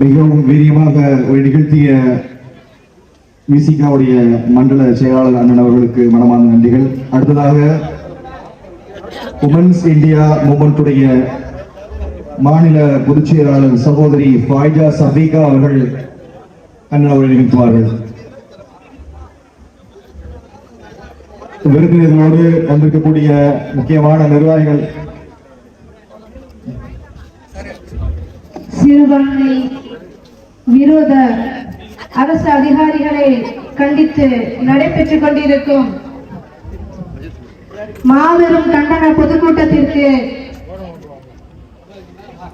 மிகவும் வீரியமாக ஒரு நிகழ்த்திய விசிகாவுடைய மண்டல செயலாளர் அண்ணன் அவர்களுக்கு மனமான நன்றிகள். அடுத்ததாக உமன்ஸ் இந்தியா மூமெண்ட்டுடைய மாநில பொதுச் செயலாளர் சகோதரி ஃபாய்ஜா சபீகா அவர்கள் அண்ணன் அவர்கள் நிகழ்த்துவார்கள். விருந்தினர்களோடு வந்திருக்கக்கூடிய முக்கியமான நிர்வாகிகள் சிறுபான்மை விரோத அரசு அதிகாரிகளை கண்டித்து நடைபெற்றுக் கொண்டிருக்கும் மாபெரும் கண்டன பொதுக்கூட்டத்திற்கு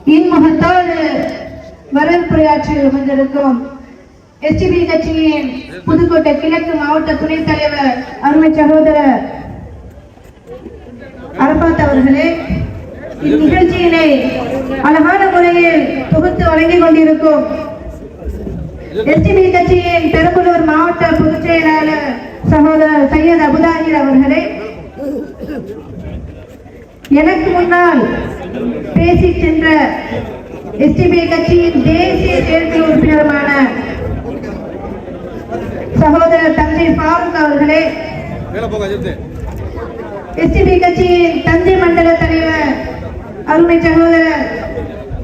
இன்முகத்தோடு வரவேற்புரையாற்றி வந்திருக்கும் எஸ்டிபி கட்சியின் புதுக்கோட்டை கிழக்கு மாவட்ட துணைத் தலைவர் அருமை சகோதரர் அரபாத் அவர்களே இந்நிகழ்ச்சியினை அழகான முறையில் தொகுத்து வழங்கிக் கொண்டிருக்கும் எஸ்டிபி கட்சியின் பெரம்பலூர் மாவட்ட பொதுச் செயலாளர் சகோதரர் சையத் அபுதாகிர் அவர்களே எனக்கு முன்னால் பேசி சென்ற எஸ்டிபி கட்சியின் தேசிய செயற்குழு உறுப்பினருமான சகோதரர் தந்தை ஃபாரூக் அவர்களே எஸ்டிபி கட்சியின் தஞ்சை மண்டல தலைவர் அருமை சகோதரர்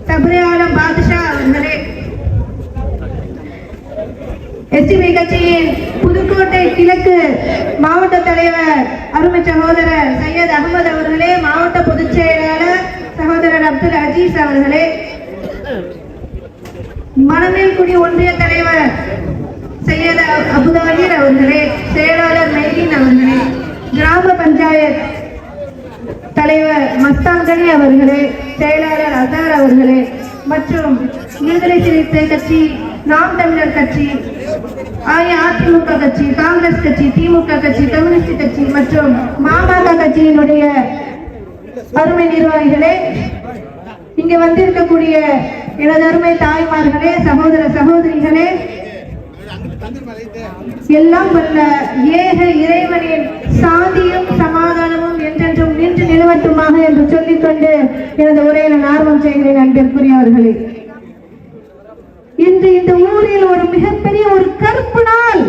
தபுரியாலம் பாதுஷா அவர்களே. எஸ்டிபி கட்சியின் புதுக்கோட்டை கிழக்கு மாவட்ட தலைவர் அருமை சகோதரர் சையத் அகமது அவர்களே மாவட்ட பொதுச் செயலாளர் சகோதரர் அப்துல் அஜீஸ் அவர்களே. மணமேல்குடி ஒன்றிய தலைவர் சையத் அபுதாகிர் அவர்களே செயலாளர் மைதீன் அவர்களே கிராம பஞ்சாயத் தலைவர் மஸ்தான் அவர்களே செயலாளர் அசார் அவர்களே மற்றும் விடுதலை சிறுத்தை கட்சி நாம் தமிழர் கட்சி அஇஅதிமுக கட்சி காங்கிரஸ் கட்சி திமுக கட்சி கம்யூனிஸ்ட் கட்சி மற்றும் மாமக கட்சியினுடைய அருமை நிர்வாகிகளே இங்க வந்திருக்கக்கூடிய எனது அருமை தாய்மார்களே சகோதர சகோதரிகளே எல்லாம் வல்ல ஏக இறைவனின் சாந்தியும் சமாதானமும் என்றென்றும் நின்று நிலவட்டுமாக என்று சொல்லிக்கொண்டு எனது உரையை நான் ஆர்வம் செய்கிறேன் அன்பிற்குரியவர்களே இன்று இந்த ஊரில் ஒரு மிகப்பெரிய ஒரு கருப்பு நாள்.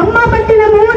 அம்மாபட்டினம் ஊரில்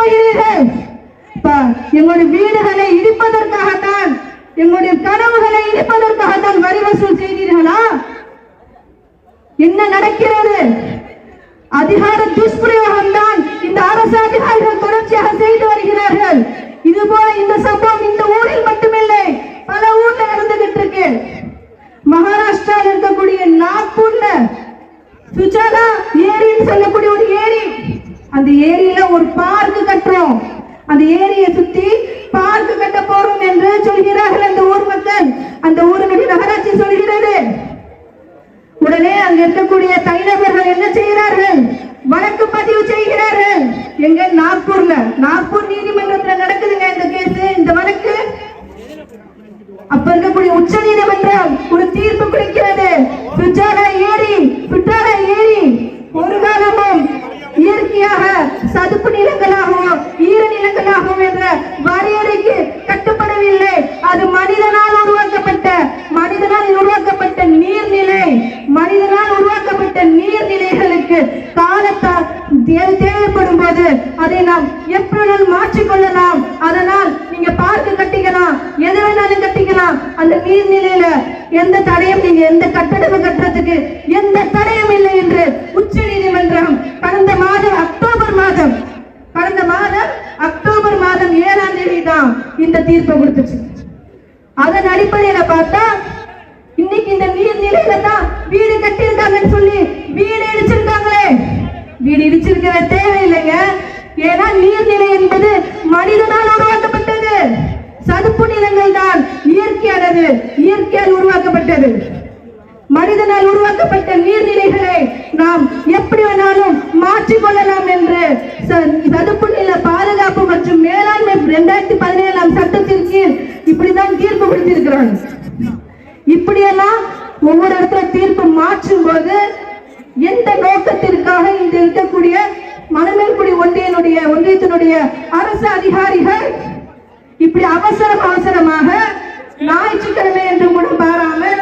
போகிறீர்கள் எங்களுடைய வீடுகளை இடிப்பதற்காகத்தான் எங்களுடைய கனவுகளை இடிப்பதற்காகத்தான் வரி வசூல் செய்தீர்களா? என்ன நடக்கிறது? அதிகார துஷ்பிரயோகம் தான் இந்த அரசு அதிகாரிகள் தொடர்ச்சியாக செய்து வருகிறார்கள். இது போல இந்த சம்பவம் இந்த ஊரில் மட்டுமில்லை பல ஊர்ல நடந்துகிட்டு இருக்கு மகாராஷ்டிராவில் இருக்கக்கூடிய நாக்பூர்ல சுஜாதா ஏரின்னு சொல்லக்கூடிய ஒரு ஏரி. அந்த ஏரியில ஒரு பார்க் கட்டுறோம். அந்த ஏரியை சுத்தி பார்க் கட்ட போறோம் என்று சொல்கிறார்கள் அந்த ஊர் மக்கள். அந்த ஊரினுடைய நகராட்சி சொல்கிறது. உடனே அங்க இருக்கக்கூடிய தனிநபர்கள் என்ன செய்கிறார்கள்? வழக்கு பதிவு செய்கிறார்கள். எங்க? நாக்பூர்ல. நாக்பூர் நீதிமன்றத்துல நடக்குதுங்க இந்த கேஸ் இந்த வழக்கு. அப்ப இருக்கக்கூடிய உச்ச நீதிமன்றம் ஒரு தீர்ப்பு கொடுக்கிறது. சுஜாலா ஏரி சுற்றாலா ஏரி. ஒரு காலமும் இயற்கையாக சதுப்பு நிலங்களாகவும் ஈர நிலங்களாகவும் என்ற வரையறைக்கு கட்டுப்படவில்லை. அது மனிதனால் உருவாக்கப்பட்ட மனிதனால் உருவாக்கப்பட்ட நீர்நிலை. மனிதனால் உருவாக்கப்பட்ட நீர்நிலைகளுக்கு காலத்தால் தேவைப்படும் போது அதை நாம் எப்படி மாற்றிக்கொள்ளலாம்? அதனால் நீங்க பார்க்க கட்டிக்கலாம். எது வேணாலும் கட்டிக்கலாம். அந்த நீர்நிலையில எந்த தடையும் நீங்க எந்த கட்டடமும் கட்டுறதுக்கு எந்த தடையும் இல்லை என்று உச்ச நீதிமன்றம் கடந்த மாதம் அக்டோபர் மாதம் கடந்த மாதம் அக்டோபர் மாதம் ஏழாம் தேதி தான் இந்த தீர்ப்பை கொடுத்துச்சு அதன் அடிப்படையில பார்த்தா இன்னைக்கு இந்த நீர்நிலையில தான் வீடு கட்டியிருக்காங்கன்னு சொல்லி வீடு இடிச்சிருக்காங்களே வீடு இடிச்சிருக்கிற தேவையில்லைங்க ஏன்னா நீர்நிலை என்பது மனிதனால் உருவாக்கப்பட்டது சதுப்பு நிலங்கள் தான் இயற்கையானது இயற்கையால் உருவாக்கப்பட்டது மனிதனால் உருவாக்கப்பட்ட நீர்நிலைகளை நாம் எப்படி வேணாலும் மாற்றிக் கொள்ளலாம் என்று சதுப்பு நில பாதுகாப்பு மற்றும் மேலாண்மை இரண்டாயிரத்தி பதினேழாம் சட்டத்திற்கு இப்படிதான் தீர்ப்பு கொடுத்திருக்கிறாங்க இப்படியெல்லாம் ஒவ்வொரு இடத்துல தீர்ப்பு மாற்றும் போது எந்த நோக்கத்திற்காக இந்த இருக்கக்கூடிய மணமேல்குடி ஒன்றியனுடைய ஒன்றியத்தினுடைய அரசு அதிகாரிகள் இப்படி அவசரம் அவசரமாக ஞாயிற்றுக்கிழமை என்று கூட பாராமல்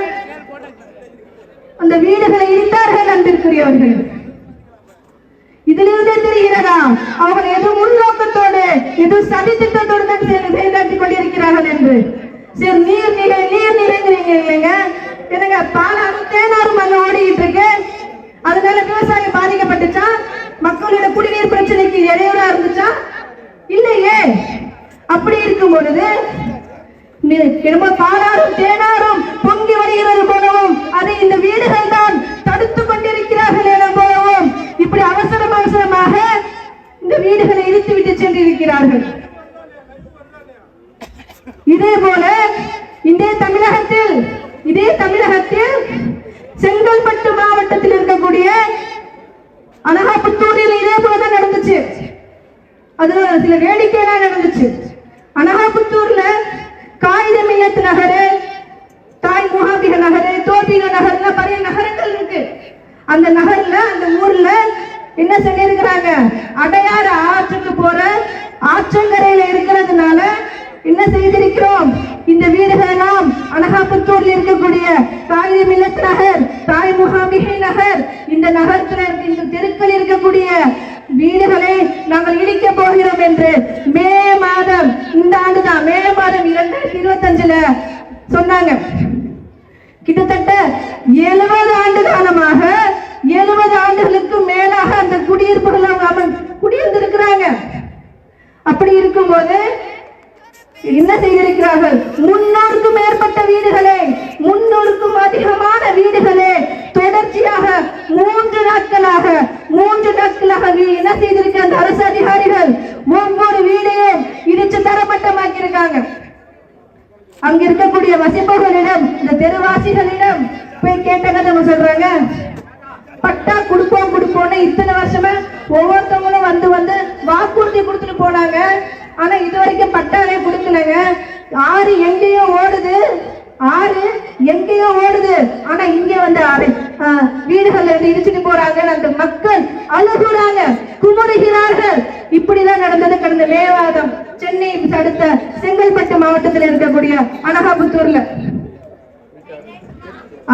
அந்த வீடுகளை இடித்தார்கள் அன்பிற்குரியவர்கள் இதிலிருந்தே தெரிகிறதா அவர்கள் ஏதோ உள்நோக்கத்தோடு ஏதோ சதி திட்டத்தோடு தான் செயல் செயலாற்றிக் சரி நீர் சரி நீர் நீர்நிலைங்கிறீங்க இல்லைங்க? என்னங்க பாலாறும் தேனாரும் அங்க ஓடிக்கிட்டு இருக்கு. அதனால விவசாயம் பாதிக்கப்பட்டுச்சா? மக்களோட குடிநீர் பிரச்சனைக்கு இடையூறா இருந்துச்சா? இல்லையே. அப்படி இருக்கும் பொழுது என்னமோ பாலாறும் தேனாரும் பொங்கி வருகிறது போலவும் அதை இந்த வீடுகள் தான் தடுத்து கொண்டிருக்கிறார்கள் என போலவும் இப்படி அவசரம் அவசரமாக இந்த வீடுகளை இழுத்து விட்டு சென்றிருக்கிறார்கள். இதே போல இந்திய தமிழகத்தில் இதே தமிழகத்தில் செங்கல்பட்டு மாவட்டத்தில் இருக்கக்கூடிய அனகாபுத்தூரில் இதே போலதான் நடந்துச்சு. அதுல சில வேடிக்கையெல்லாம் நடந்துச்சு. அனகாபுத்தூர்ல காகித மில்லத் நகரு தாய் முகாபிக நகரு தோபிக நகர்ல பழைய நகரங்கள் இருக்கு. அந்த நகர்ல அந்த ஊர்ல என்ன சொல்லியிருக்கிறாங்க அடையாறு ஆற்றுக்கு போற ஆற்றங்கரையில இருக்கிறதுனால என்ன செய்திருக்கிறோம்? இந்த வீடுகள் எல்லாம் அனகாபுத்தூர்ல இருக்கக்கூடிய தாய் மில்லத் நகர் தாய் முகாமிகை நகர் இந்த நகரத்தில் இந்த தெருக்கள் இருக்கக்கூடிய வீடுகளை நாங்கள் இடிக்க போகிறோம் என்று மே மாதம் இந்த ஆண்டுதான் மே மாதம் இரண்டாயிரத்தி இருபத்தஞ்சுல சொன்னாங்க. கிட்டத்தட்ட எழுபது ஆண்டு காலமாக எழுபது ஆண்டுகளுக்கு மேலாக அந்த குடியிருப்புகள் அவங்க அவங்க குடியிருந்திருக்கிறாங்க. அப்படி இருக்கும்போது என்ன செய்திருக்கிறார்கள்? முன்னூறுக்கும் மேற்பட்ட வீடுகளே முன்னூறுக்கும் அதிகமான வீடுகளே தொடர்ச்சியாக மூன்று நாட்களாக மூன்று நாட்களாக என்ன செய்திருக்க அந்த அரசு அதிகாரிகள் ஒவ்வொரு வீடையும் இடிச்சு தரமட்டமாக்கி இருக்காங்க அங்க இருக்கக்கூடிய வசிப்பவர்களிடம் இந்த தெருவாசிகளிடம் போய் கேட்டங்க நம்ம சொல்றாங்க. பட்டா கொடுப்போம் கொடுப்போம்னு இத்தனை வருஷமா ஒவ்வொருத்தவங்களும் வந்து வந்து வாக்குறுதி கொடுத்துட்டு போனாங்க ஆனா இது வரைக்கும் பட்டாவே கொடுக்கலங்க ஆறு எங்கேயோ ஓடுது ஆறு எங்கேயோ ஓடுது ஆனா இங்க வந்து ஆறு ஆஹ், வீடுகள்ல இருந்து இடிச்சுட்டு போறாங்க அந்த மக்கள் அழுகுறாங்க குமுறுகிறார்கள் இப்படிதான் நடந்தது கடந்த மே மாதம் சென்னை அடுத்த பக்கத்துல இருக்கக்கூடிய அனகாபுத்தூர்ல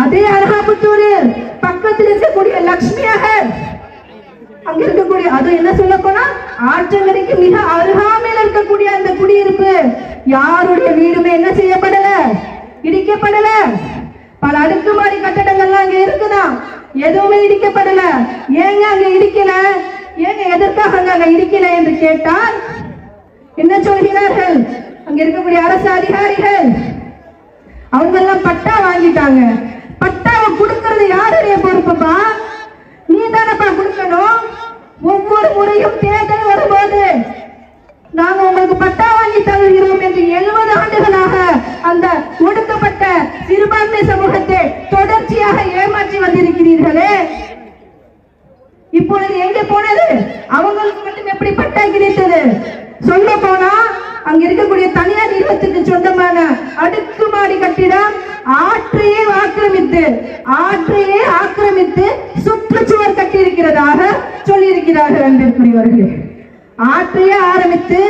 அதே அனகாபுத்தூர் பக்கத்தில் இருக்கக்கூடிய லக்ஷ்மியாக அங்க இருக்கக்கூடிய அது என்ன சொல்ல போனா ஆற்றங்கரைக்கு மிக அருகாமையில் இருக்கக்கூடிய அந்த குடியிருப்பு. யாருடைய வீடுமே என்ன செய்யப்படல? இடிக்கப்படல. பல அடுக்குமாடி கட்டடங்கள்லாம் அங்க இருக்குதா? எதுவுமே இடிக்கப்படல. ஏங்க அங்க இடிக்கல? ஏங்க எதற்காக அங்க அங்க இடிக்கல என்று கேட்டால் என்ன சொல்கிறார்கள்? அங்க இருக்கக்கூடிய அரசு அதிகாரிகள் அவங்க எல்லாம் பட்டா வாங்கிட்டாங்க. பட்டாவை கொடுக்கறது யாருடைய பொறுப்புப்பா? நீ தானப்பா கொடுக்கணும். ஒவ்வொரு முறையும் தேர்தல் வரும்போது நாங்க உங்களுக்கு பட்டா வாங்கி தருகிறோம் என்று எழுபது ஆண்டுகளாக அந்த ஒடுக்கப்பட்ட சிறுபான்மை சமூகத்தை தொடர்ச்சியாக ஏமாற்றி வந்திருக்கிறீர்களே. இப்பொழுது எங்க போனது? அவங்களுக்கு மட்டும் எப்படி பட்டா கிடைத்தது? சொல்ல போனா அங்க இருக்கக்கூடிய தனியார் நிறுவனத்துக்கு சொந்தமான அடுக்குமாடி கட்டிடம் ஆற்றையே ஆக்கிரமித்து ஆற்றையே ஆக்கிரமித்து சுற்றுச்சுவர் கட்டியிருக்கிறதாக சொல்லியிருக்கிறார்கள் அன்பிற்குரியவர்களே. ஆற்றையே ஆரம்பித்து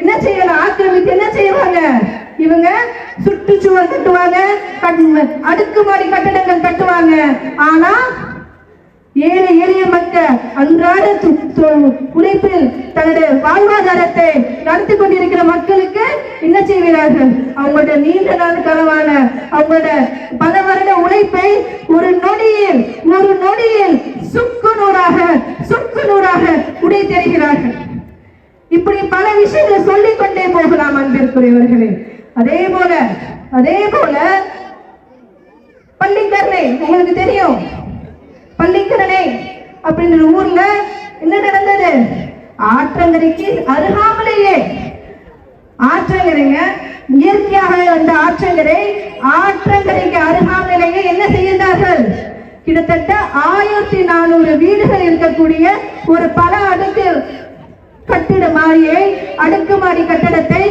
என்ன செய்யலாம்? ஆக்கிரமித்து என்ன செய்வாங்க? இவங்க சுற்றுச்சுவர் கட்டுவாங்க அடுக்குமாடி கட்டடங்கள் கட்டுவாங்க. ஆனா ஏழை எளிய மக்கள் அன்றாட உழைப்பில் தன்னுடைய வாழ்வாதாரத்தை நடத்தி கொண்டிருக்கிற மக்களுக்கு என்ன செய்கிறார்கள்? அவங்களோட நீண்ட நாள் கனவான அவங்களோட பல வருட உழைப்பை ஒரு நொடியில் ஒரு நொடியில் சுக்கு நூறாக சுக்கு நூறாக உடை தெரிகிறார்கள். இப்படி பல விஷயங்களை சொல்லிக் கொண்டே போகலாம் அன்பிற்குரியவர்களே. அதே போல அதே போல பள்ளிக்கரணை உங்களுக்கு தெரியும். பள்ளிக்கரணை அப்படின்ற ஊர்ல என்ன நடந்தது? ஆற்றங்கரைக்கு அருகாமலேயே. ஆற்றங்கரைங்க. இயற்கையாக அந்த ஆற்றங்கரை ஆற்றங்கரைக்கு அருகாமலேயே என்ன செய்தார்கள்? கிட்டத்தட்ட ஆயிரத்தி நானூறு வீடுகள் இருக்கக்கூடிய ஒரு பல அடுக்கு கட்டிட மாடியை அடுக்குமாடி கட்டடத்தை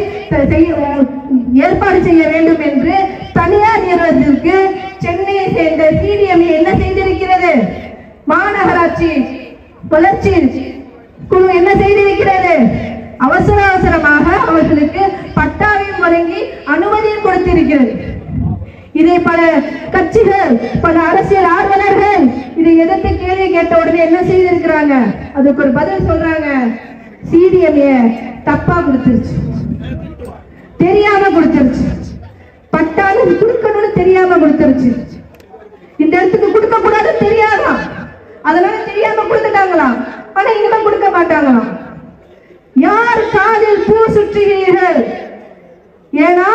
ஏற்பாடு செய்ய வேண்டும் என்று தனியார் நிறுவனத்திற்கு சென்னையை சேர்ந்த சிடிஎம் என்ன செய்ய மாநகராட்சி வளர்ச்சி குழு என்ன செய்திருக்கிறது? அவசர அவசரமாக அவர்களுக்கு பட்டாவையும் வழங்கி அனுமதியும் கொடுத்திருக்கிறது. இதை பல கட்சிகள் பல அரசியல் ஆர்வலர்கள் இதை எதிர்த்து கேள்வி கேட்ட உடனே என்ன செய்திருக்கிறாங்க? அதுக்கு ஒரு பதில் சொல்றாங்க. சிடிஎம்ஏ தப்பா கொடுத்துருச்சு. தெரியாம கொடுத்துருச்சு. பட்டாலும் கொடுக்கணும்னு தெரியாம கொடுத்துருச்சு. இந்த இடத்துக்கு கொடுக்க கூடாது தெரியாதான் அதனால தெரியாம கொடுத்துட்டாங்களாம். ஆனா இனிமே கொடுக்க மாட்டாங்களாம். யார் காதில் பூ சுற்றுகிறீர்கள்? ஏன்னா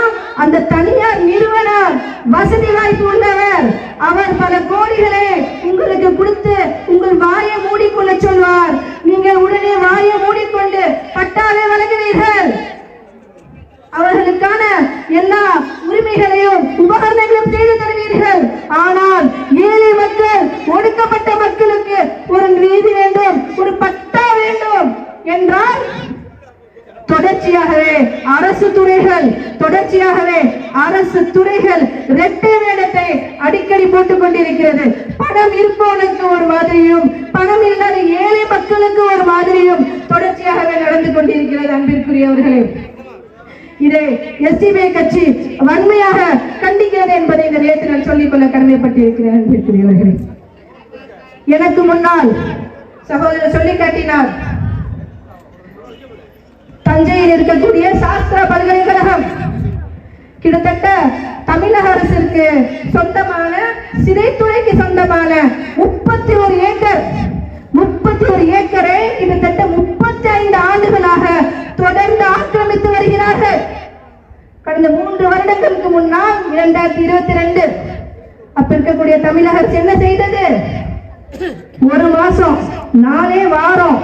அந்த தனியார் நிறுவனர் வசதி வாய்ப்பு உள்ளவர். அவர் பல கோடிகளை உங்களுக்கு கொடுத்து உங்கள் வாயை மூடிக்கொள்ள சொல்வார். நீங்கள் உடனே வாயை மூடிக்கொண்டு பட்டாவை வழங்குவீர்கள். அவர்களுக்கான எல்லா உரிமைகளையும் உபகரணங்களும் செய்து தருவீர்கள். ஆனால் ஏழை மக்கள் ஒடுக்கப்பட்ட மக்களுக்கு ஒரு நீதி வேண்டும் ஒரு பட்டா வேண்டும் என்றால் தொடர்ச்சியாகவே அரசு துறைகள் தொடர்ச்சியாகவே அரசு துறைகள் இரட்டை வேடத்தை அடிக்கடி போட்டுக் கொண்டிருக்கிறது. பணம் இருப்பவனுக்கு ஒரு மாதிரியும் பணம் இல்லாத ஏழை மக்களுக்கு ஒரு மாதிரியும் தொடர்ச்சியாகவே நடந்து கொண்டிருக்கிறது அன்பிற்குரியவர்களே. இதை எஸ்டிபிஐ கட்சி வன்மையாக கண்டிக்கிறது என்பதை இந்த நேரத்தில் நான் சொல்லிக்கொள்ள கடமைப்பட்டிருக்கிறேன் எனக்கு முன்னால் சகோதரர் சொல்லி காட்டினார். தஞ்சையில் இருக்கக்கூடிய சாஸ்திரா பல்கலைக்கழகம் கிட்டத்தட்ட தமிழக அரசிற்கு சொந்தமான சிறைத்துறைக்கு சொந்தமான முப்பத்தி ஒரு ஏக்கர் முப்பத்தி ஒரு ஏக்கரை கிட்டத்தட்ட முப்பத்தி ஐந்து ஆண்டுகளாக தொடர்ந்து ஆக்கிரமித்து வருகிறார்கள் கடந்த மூன்று வருடங்களுக்கு முன்னால் இரண்டாயிரத்தி இருபத்தி ரெண்டு. அப்ப இருக்கக்கூடிய தமிழக அரசு என்ன செய்தது? ஒரு மாசம் நாலே வாரம்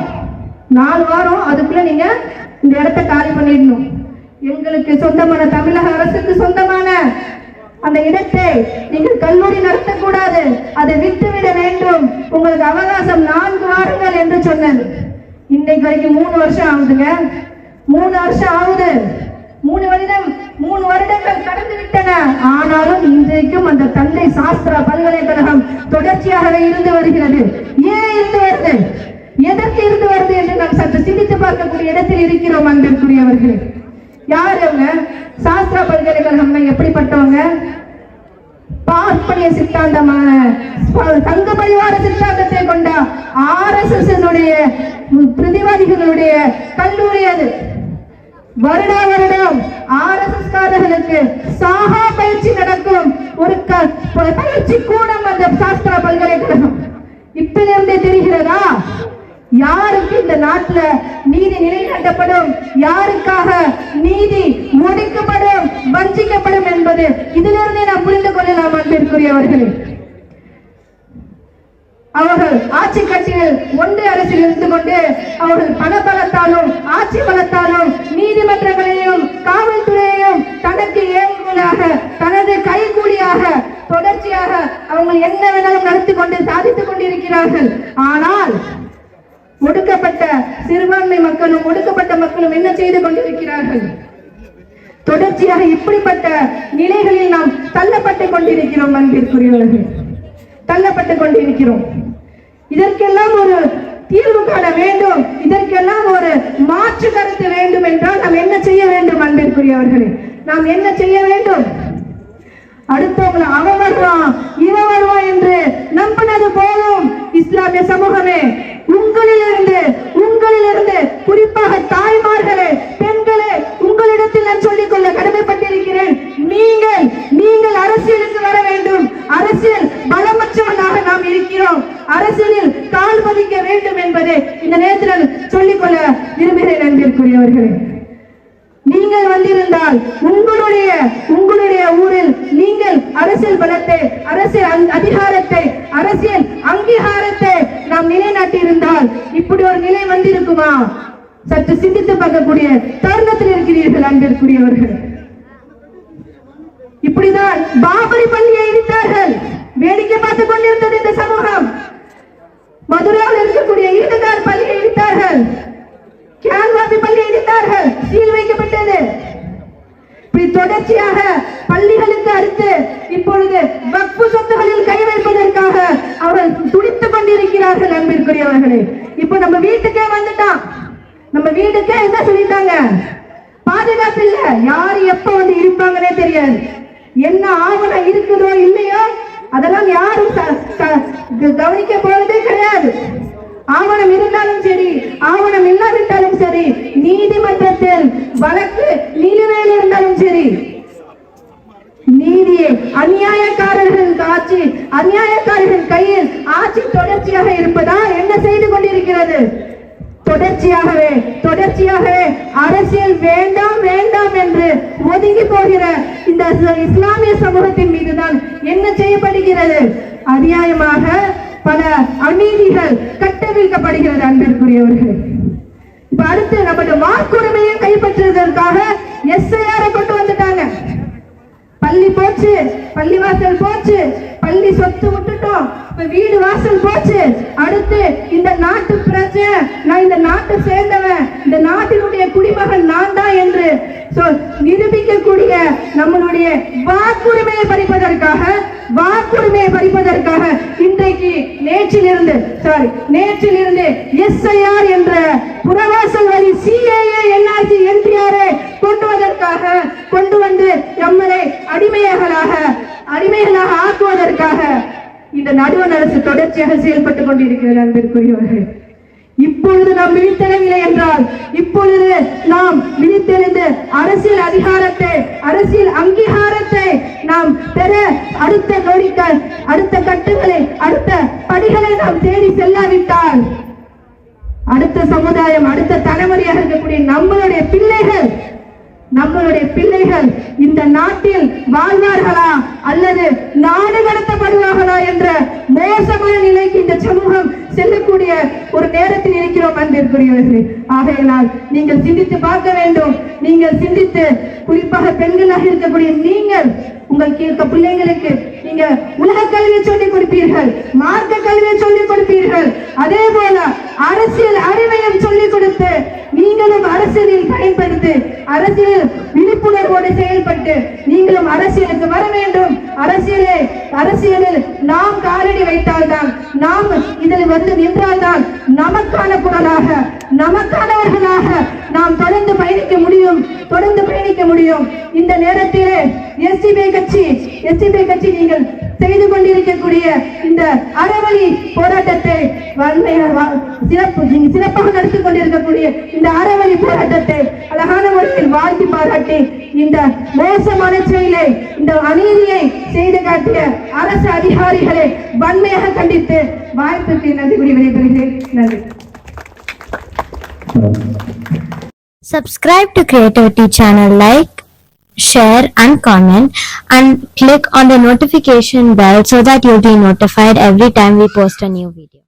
நாலு வாரம் அதுக்குள்ள நீங்க இந்த இடத்த காலி பண்ணிடணும். எங்களுக்கு சொந்தமான தமிழக அரசுக்கு சொந்தமான அந்த இடத்தை நீங்கள் கல்லூரி நடத்தக்கூடாது. அதை விட்டுவிட வேண்டும். உங்களுக்கு அவகாசம் நான்கு வாரங்கள் என்று சொன்னது இன்னைக்கு வரைக்கும் மூணு வருஷம் ஆகுதுங்க. மூணு வருஷம் ஆகுது. மூணு வருடம் மூணு வருடங்கள் கடந்து விட்டன. ஆனாலும் இன்றைக்கும் அந்த தந்தை சாஸ்திரா பல்கலைக்கழகம் தொடர்ச்சியாகவே இருந்து வருகிறது. ஏன் இருந்து வருது? எதற்கு இருந்து வருது என்று நாம் சற்று சிந்தித்து பார்க்கக்கூடிய இடத்தில் இருக்கிறோம் அன்பிற்குரியவர்களே யார் அவங்க? சாஸ்திரா பல்கலைக்கழகம் எப்படிப்பட்டவங்க? பார்ப்பனிய சித்தாந்தமான தங்க சங்க பரிவார சித்தாந்தத்தை கொண்ட ஆர் எஸ் எஸ் பிரதிவாதிகளுடைய கல்லூரி அது. வருடா வருடம் ஆர் எஸ் எஸ் காரர்களுக்கு சாகா பயிற்சி நடக்கும். ஒரு க- பயிற்சி கூடம் அந்த சாஸ்திரா பல்கலைக்கழகம். இப்பிலிருந்தே தெரிகிறதா? யாருக்கு இந்த நாட்டுல நீதி நிலைநாட்டப்படும்? யாருக்காக நீதி ஒடுக்கப்படும் வஞ்சிக்கப்படும் என்பது இதிலிருந்தே நாம் புரிந்து கொள்ளலாம் அன்பிற்குரியவர்களே அவர்கள் ஆட்சி கட்சியில் ஒன்று அரசில் இருந்து கொண்டு அவர்கள் பண பலத்தாலும் ஆட்சி பலத்தாலும் நீதிமன்றங்களையும் காவல்துறையையும் தனக்கு ஏங்குகளாக தனது கைகூலியாக தொடர்ச்சியாக அவங்க என்ன வேணாலும் நடத்தி கொண்டு சாதித்துக் கொண்டிருக்கிறார்கள் ஆனால் ஒடுக்கப்பட்ட சிறுபான்மை மக்களும் ஒடுக்கப்பட்ட மக்களும் என்ன செய்து கொண்டிருக்கிறார்கள் தொடர்ச்சியாக இப்படிப்பட்ட நிலைகளில் நாம் தள்ளப்பட்டு கொண்டிருக்கிறோம் தள்ளப்பட்டு கொண்டிருக்கிறோம். இதற்கெல்லாம் ஒரு தீர்வு காண வேண்டும். இதற்கெல்லாம் ஒரு மாற்று கருத்து வேண்டும் என்றால் நாம் என்ன செய்ய வேண்டும் அன்பிற்குரியவர்களே? நாம் என்ன செய்ய வேண்டும்? அடுத்தவங்களை அவன் வருவான் இவன் வருவான் என்று நம்பினது போதும். இஸ்லாமிய சமூகமே உங்களிலிருந்து உங்களிலிருந்து குறிப்பாக தாய்மார்களே பெண்களே உங்களிடத்தில் நான் சொல்லிக் கொள்ள கடமைப்பட்டிருக்கிறேன். நீங்கள் நீங்கள் அரசியலுக்கு வர வேண்டும். அரசியல் பலமற்றவனாக நாம் இருக்கிறோம். அரசியலில் கால் பதிக்க வேண்டும் என்பதை இந்த நேரத்தில் நான் சொல்லிக்கொள்ள விரும்புகிறேன் அன்பிற்குரியவர்களே. நீங்கள் வந்திருந்தால் உங்களுடைய பலத்தை அரசியல் அதிகாரத்தை அரசியல் அங்கீகாரத்தை நாம் நிலைநாட்டி இருந்தால் இப்படி ஒரு நிலை வந்திருக்குமா? சற்று சிந்தித்து பார்க்கக்கூடிய தருணத்தில் இருக்கிறீர்கள் அன்பிற்குரியவர்கள். இப்படிதான் பாபரி பள்ளியை இடித்தார்கள். வேடிக்கை பார்த்துக் கொண்டிருந்தது இந்த சமூகம். மதுராவில் இருக்கக்கூடிய ஈடுகார் பள்ளியை இடித்தார்கள். கேன்வாபி பள்ளியை இடித்தார்கள். சீல் வைக்கப்பட்டது. இப்படி தொடர்ச்சியாக பள்ளிகளுக்கு அடுத்து இப்பொழுது வக்பு சொத்துகளில் கை வைப்பதற்காக அவர்கள் துடித்துக் கொண்டிருக்கிறார்கள் அன்பிற்குரியவர்களே. இப்போ நம்ம வீட்டுக்கே வந்துட்டான் நம்ம வீட்டுக்கே என்ன சொல்லிட்டாங்க? பாதுகாப்பு இல்ல. யார் எப்ப வந்து இருப்பாங்கன்னே தெரியாது. என்ன ஆவணம் இருக்குதோ இல்லையோ அதெல்லாம் யாரும் கவனிக்க போறதே கிடையாது. ஆவணம் இருந்தாலும் சரி ஆவணம் இல்லாவிட்டாலும் சரி நீதிமன்றத்தில் வழக்கு நிலுவையில் இருந்தாலும் சரி நீதியை அநியாயக்காரர்கள் ஆட்சி அநியாயக்காரர்கள் கையில் ஆட்சி தொடர்ச்சியாக இருப்பதா என்ன செய்து கொண்டிருக்கிறது? தொடர்ச்சியாகவே தொடர்ச்சியாகவே அரசியல் வேண்டாம் வேண்டாம் என்று ஒதுங்கி போகிற இந்த இஸ்லாமிய சமூகத்தின் மீதுதான் என்ன செய்யப்படுகிறது? அநியாயமாக பல அநீதிகள் கட்டவிழ்க்கப்படுகிறது அன்பிற்குரியவர்கள். இப்ப அடுத்து நம்முடைய வாக்குரிமையை கைப்பற்றுவதற்காக எஸ்ஐஆரை கொண்டு வந்துட்டாங்க. பள்ளி போச்சு பள்ளி வாசல் போச்சு பள்ளி சொத்து விட்டுட்டோம் இப்ப வீடு வாசல் போச்சு. அடுத்து இந்த நாட்டு பிரஜை நான் இந்த நாட்டை சேர்ந்தவன் இந்த நாட்டினுடைய குடிமகன் நான் தான் என்று நிரூபிக்கக்கூடிய நம்மளுடைய வாக்குரிமையை பறிப்பதற்காக வாக்குரிமையை பறிப்பதற்காக இன்றைக்கு நேற்றிலிருந்து சாரி நேற்றிலிருந்து எஸ்ஐஆர் என்ற புறவாசல் வழி சிஏஏ தொடர்ச்சியாக செயல்பட்டுக் கொண்டிருக்கிறது அன்பிற்குரியவர்கள். இப்பொழுது நாம் விழித்தெழவில்லை என்றால் இப்பொழுது நாம் விழித்தெழுந்து அரசியல் அதிகாரத்தை அரசியல் அங்கீகாரத்தை நாம் பெற அடுத்த நொடிக்க அடுத்த கட்டுகளை அடுத்த படிகளை நாம் தேடி செல்லாவிட்டால் அடுத்த சமுதாயம் அடுத்த தலைமுறையாக இருக்கக்கூடிய நம்மளுடைய பிள்ளைகள் நம்மளுடைய பிள்ளைகள் இந்த நாட்டில் வாழ்வார்களா அல்லது நாடு கடத்தப்படுவார்களா என்ற மோசமான நிலைக்கு இந்த சமூகம் செல்லக்கூடிய ஒரு நேரத்தில் இருக்கிறோம் ஆகையினால் நீங்கள் சிந்தித்து பார்க்க வேண்டும். நீங்கள் சிந்தித்து குறிப்பாக பெண்களாக இருக்கக்கூடிய நீங்கள் உங்கள் கேட்க பிள்ளைங்களுக்கு நீங்க உலக கல்வியை சொல்லிக் கொடுப்பீர்கள் மார்க்க கல்வியை சொல்லிக் கொடுப்பீர்கள். அதே போல அரசியல் அறிவையும் சொல்லிக் கொடுத்து நீங்களும் அரசியலில் பயன்படுத்தி அரசியல் விழிப்புணர்வோடு செயல்பட்டு நீங்களும் அரசியலுக்கு வர வேண்டும். அரசியலே அரசியலில் நாம் காலடி வைத்தால்தான் நாம் இதில் வந்து நின்றால்தான் நமக்கான குரலாக நமக்கானவர்களாக நாம் தொடர்ந்து பயணிக்க முடியும் தொடர்ந்து பயணிக்க முடியும். இந்த நேரத்திலே எஸ்டிபி கட்சி எஸ்டிபி கட்சி நீங்கள் செய்து கொண்டிருக்கக்கூடிய இந்த அறவழி போராட்டத்தை சிறப்பு சிறப்பாக நடத்தி கொண்டிருக்கக்கூடிய இந்த அறவழி போராட்டத்தை அழகான முறையில் வாழ்த்தி பாராட்டி இந்த மோசமான செயலை இந்த அநீதியை செய்து காட்டிய அரசு அதிகாரிகளை வன்மையாக கண்டித்து வாய்ப்புக்கு நன்றி கூறி விடைபெறுகிறேன் நன்றி Subscribe to Creativity channel, like, share and comment and click on the notification bell so that you'll be notified every time we post a new video.